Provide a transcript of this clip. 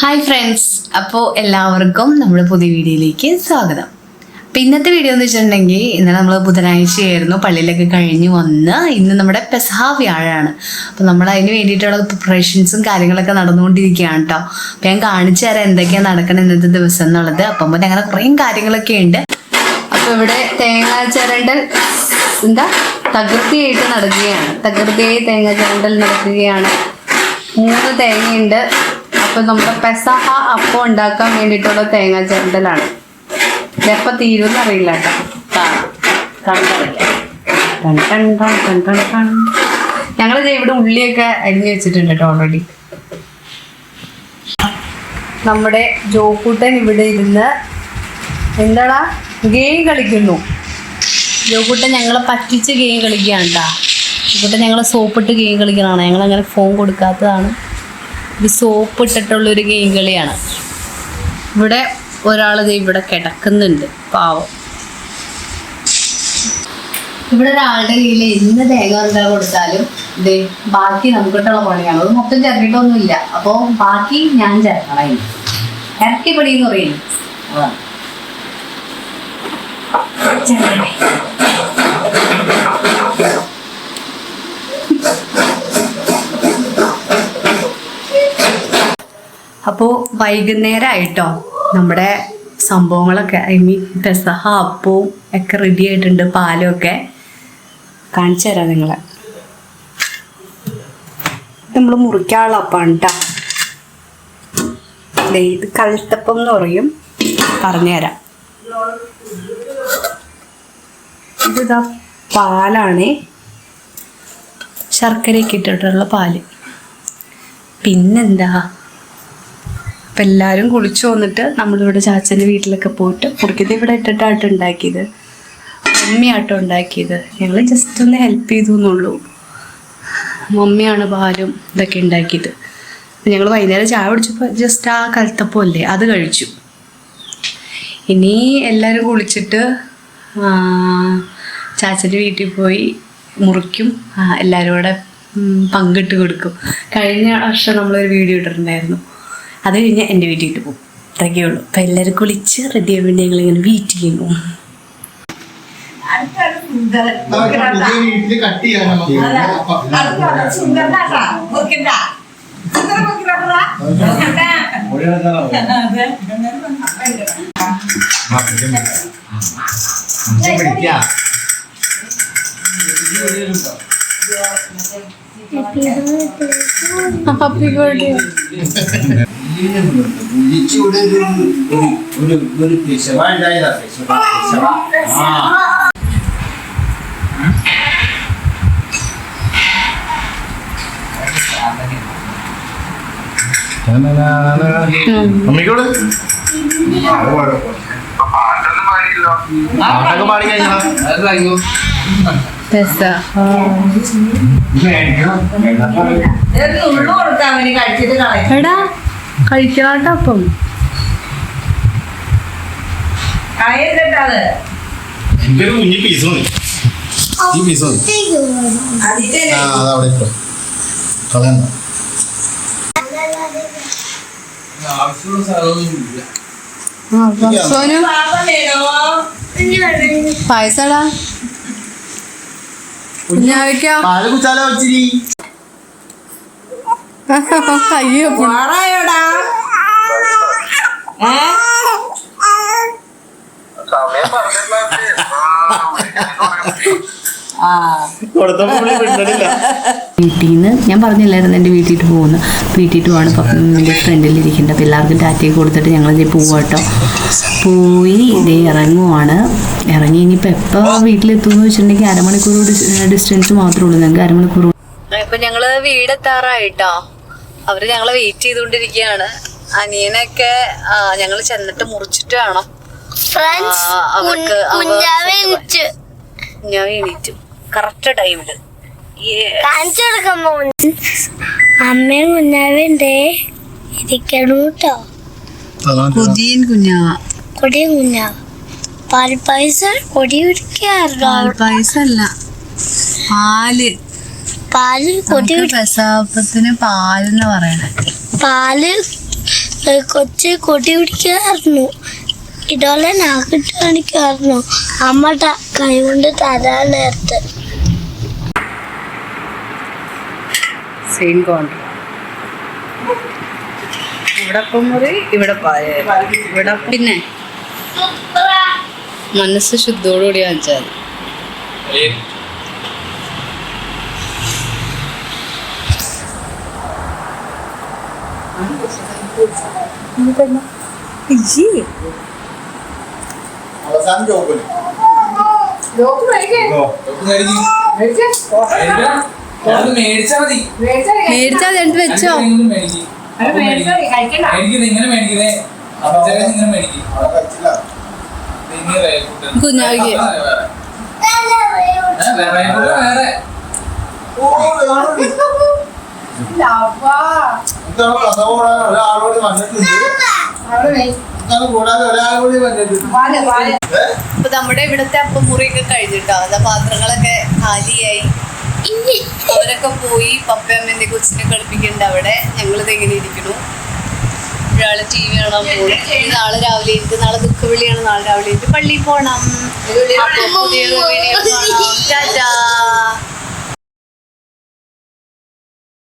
Hi friends അപ്പോൾ എല്ലാവർക്കും നമ്മുടെ പുതിയ വീഡിയോയിലേക്ക് സ്വാഗതം. അപ്പം ഇന്നത്തെ വീഡിയോ എന്ന് വെച്ചിട്ടുണ്ടെങ്കിൽ ഇന്നലെ നമ്മൾ ബുധനാഴ്ചയായിരുന്നു. പള്ളിയിലൊക്കെ കഴിഞ്ഞ് വന്ന് ഇന്ന് നമ്മുടെ പെസഹ വ്യാഴമാണ് അപ്പോൾ നമ്മൾ അതിന് വേണ്ടിയിട്ടുള്ള പ്രിപ്പറേഷൻസും കാര്യങ്ങളൊക്കെ നടന്നുകൊണ്ടിരിക്കുകയാണ് കേട്ടോ അപ്പം ഞാൻ കാണിച്ചു തരാം എന്തൊക്കെയാണ് നടക്കണം ഇന്നത്തെ ദിവസം എന്നുള്ളത്. അപ്പം പിന്നെ അങ്ങനെ കുറേ കാര്യങ്ങളൊക്കെ ഉണ്ട്. അപ്പോൾ ഇവിടെ തേങ്ങാച്ചരണ്ട് എന്താ? തകൃതിയായിട്ട് നടക്കുകയാണ്. തകൃതിയായി തേങ്ങാച്ചരണ്ടൽ നടക്കുകയാണ്. മൂന്ന് തേങ്ങയുണ്ട്. അപ്പൊ നമ്മുടെ പെസഹ അപ്പം ഉണ്ടാക്കാൻ വേണ്ടിയിട്ടുള്ള തേങ്ങ ചെണ്ടലാണ് ഇതെപ്പോ തീരുമെന്ന് അറിയില്ല കേട്ടോ. ഞങ്ങൾ ഇവിടെ ഉള്ളിയൊക്കെ അരിഞ്ഞു വെച്ചിട്ടുണ്ട് കേട്ടോ ഓൾറെഡി നമ്മുടെ ജോക്കൂട്ടൻ ഇവിടെ ഇരുന്ന് എന്താടാ? ഗെയിം കളിക്കുന്നു. ജോക്കൂട്ടൻ ഞങ്ങളെ പറ്റിച്ച് ഗെയിം കളിക്കുകയാണ് കേട്ടോ. ജോക്കൂട്ടൻ ഞങ്ങൾ സോപ്പിട്ട് ഗെയിം കളിക്കണതാണ്. ഞങ്ങൾ അങ്ങനെ ഫോൺ കൊടുക്കാത്തതാണ്. ഇത് സോപ്പ് ഇട്ടിട്ടുള്ളൊരു ഗെയിം കളിയാണ്. ഇവിടെ ഒരാൾ ഇവിടെ കിടക്കുന്നുണ്ട് പാവം. ഇവിടെ ഒരാളുടെ കയ്യിൽ എന്ത് തേങ്ങ എന്താ കൊടുത്താലും ഇത് ബാക്കി നമുക്കിട്ടുള്ള പണിയാണ്. അത് മൊത്തം ചേർത്തിട്ടൊന്നുമില്ല. അപ്പോൾ ബാക്കി ഞാൻ ചേർക്കണം അതിന് ഇറക്കി പണി എന്ന് പറയുന്നു. അതാണ്. അപ്പോൾ വൈകുന്നേരമായിട്ടോ നമ്മുടെ സംഭവങ്ങളൊക്കെ ഐ മീൻ പെസഹ അപ്പവും ഒക്കെ റെഡി ആയിട്ടുണ്ട് പാലും ഒക്കെ കാണിച്ചു തരാം നിങ്ങളെ. നമ്മൾ മുറിക്കാനുള്ള അപ്പാണ് കേട്ടോ ഇത് കഴുത്തപ്പം എന്ന് പറയും. പറഞ്ഞുതരാം ഇതിതാ പാലാണ്. ശർക്കരയൊക്കെ ഇട്ടിട്ടുള്ള പാൽ. പിന്നെന്താ? അപ്പം എല്ലാവരും കുളിച്ചു വന്നിട്ട് നമ്മളിവിടെ ചാച്ചന്റെ വീട്ടിലൊക്കെ പോയിട്ട് മുറിക്കത് ഇവിടെ ഇട്ടിട്ടാട്ടോ ഉണ്ടാക്കിയത്. മമ്മിയാട്ടോ ഉണ്ടാക്കിയത്. ഞങ്ങൾ ജസ്റ്റ് ഒന്ന് ഹെൽപ്പ് ചെയ്തു എന്നുള്ളൂ. മമ്മിയാണ് പാലും ഇതൊക്കെ ഉണ്ടാക്കിയത്. ഞങ്ങൾ വൈകുന്നേരം ചായ കുടിച്ചപ്പോൾ ജസ്റ്റ് ആ കലത്തപ്പം അല്ലേ അത് കഴിച്ചു. ഇനി എല്ലാവരും കുളിച്ചിട്ട് ചാച്ചന്റെ വീട്ടിൽ പോയി മുറിക്കും. എല്ലാവരും കൂടെ പങ്കിട്ട് കൊടുക്കും. കഴിഞ്ഞ വർഷം നമ്മളൊരു വീഡിയോ ഇട്ടിട്ടുണ്ടായിരുന്നു. അത് കഴിഞ്ഞ് എന്റെ വീട്ടിൽ പോകും. അത്രയൊക്കെ ഉള്ളൂ. അപ്പം എല്ലാവരും കുളിച്ച് റെഡി ആയി വേണ്ടി ഞങ്ങളിങ്ങനെ വെയിറ്റ് പോകും. ഹാപ്പി ബർത്ത്ഡേ ഇവിടെ ഒരു ഒരു- ഒരു ഒരു പിശവ ഉണ്ടായതാ പിശവ പിശവ ആ മമ്മിക്കോട് പാട്ടൊക്കെ പാടി കഴിഞ്ഞാ എടാ കഴിക്കാട്ടോ അപ്പം. എനിക്കൊരു കുഞ്ഞി പീസ് മതി. ഈ പീസ് മതി. ആ അതവിടെ ഇട്ടോ. കളയണ്ട. സോനു പായസടാ കുഞ്ഞാവയ്ക്കോ? പാൽ കുച്ചാലോ ഇച്ചിരി? അയ്യോ വീട്ടിൽ നിന്ന് ഞാൻ പറഞ്ഞില്ലായിരുന്നു എന്റെ വീട്ടിൽ പോകുന്നു. വീട്ടിൽ പോവാണ്. പപ്പന്റെ ഫ്രണ്ടിൽ ഇരിക്കുന്നത് അപ്പോൾ എല്ലാവർക്കും ടാറ്റയൊക്കെ കൊടുത്തിട്ട് ഞങ്ങൾ ഇതേ പോവാട്ടോ പോയി ഇതേ ഇറങ്ങുവാണ്. ഇറങ്ങി ഇനിയിപ്പോൾ എപ്പോൾ വീട്ടിലെത്തുമെന്ന് വെച്ചിട്ടുണ്ടെങ്കിൽ അരമണിക്കൂർ ഡിസ്റ്റൻസ് മാത്രമേ ഉള്ളൂ. ഞങ്ങൾക്ക് അരമണിക്കൂർ ഇപ്പം ഞങ്ങൾ വീടെത്താറായിട്ടോ? അവർ ഞങ്ങളെ വെയിറ്റ് ചെയ്തുകൊണ്ടിരിക്കുകയാണ് അനിയനൊക്കെ ഞങ്ങൾ ചെന്നിട്ട് മുറിച്ചിട്ട് വേണം. അവർക്ക് കുഞ്ഞാവെ ഞാൻ എണീറ്റു. കറക്റ്റ് പോകുന്നു. അമ്മയും കുഞ്ഞാവുണ്ടേ ഇരിക്കണു കേട്ടോ പുതിയൻ കുഞ്ഞാ. കൊടിയും കുഞ്ഞാവ പാൽ പായസം കൊടി പാൽ പായസല്ല പാൽ. പാൽ പ്രസവത്തിന് പാലെന്ന് പറയണേ. പാൽ കൊച്ച് കൊട്ടി പിടിക്കായിരുന്നു ഇതുപോലെ നാക്കിട്ട് കാണിക്കായിരുന്നു അമ്മ കൈ കൊണ്ട് തരാൻ നേരത്ത്. സെയിം ഇവിടെ മുറി ഇവിടെ പിന്നെ മനസ്സ് ശുദ്ധോടുകൂടി വാങ്ങിച്ചാൽ മതി. അവസാനം മേടിച്ചാ മതി. മേടിച്ചാൽ രണ്ട് വെച്ചോ. മേടിക്കുന്നത് ഇങ്ങനെ മേടിക്കുന്നേ അപ്പച്ചനെ ഇങ്ങനെ മേടിക്കും അവിടെ കഴിച്ചില്ല. ഇങ്ങനെ വേറെ കൂട്ട്. കുഞ്ഞാവിക്ക്. വേറെ. കൂടാതെ ഒരാളോട് വന്നിട്ടുണ്ട്. കൂടാതെ ഒരാളോട് വന്നിട്ടുണ്ട്? അപ്പൊ നമ്മുടെ ഇവിടുത്തെ അപ്പം മുറിയൊക്കെ കഴിഞ്ഞിട്ടോ? അതാ പാത്രങ്ങളൊക്കെ കാലിയായി അവരൊക്കെ പോയി പപ്പയമ്മേന്റെ കൊച്ചിനെ കളിപ്പിക്കുന്നുണ്ട് അവിടെ. ഞങ്ങളിത് എങ്ങനെ ഇരിക്കണു ഒരാൾ ടി വി കാണാൻ പോകും നാളെ രാവിലെ എനിക്ക് നാളെ ദുഃഖവിളിയാണ്. നാളെ രാവിലെ എനിക്ക് പള്ളിയിൽ പോണം. പുതിയ വീഡിയോ കാണാം.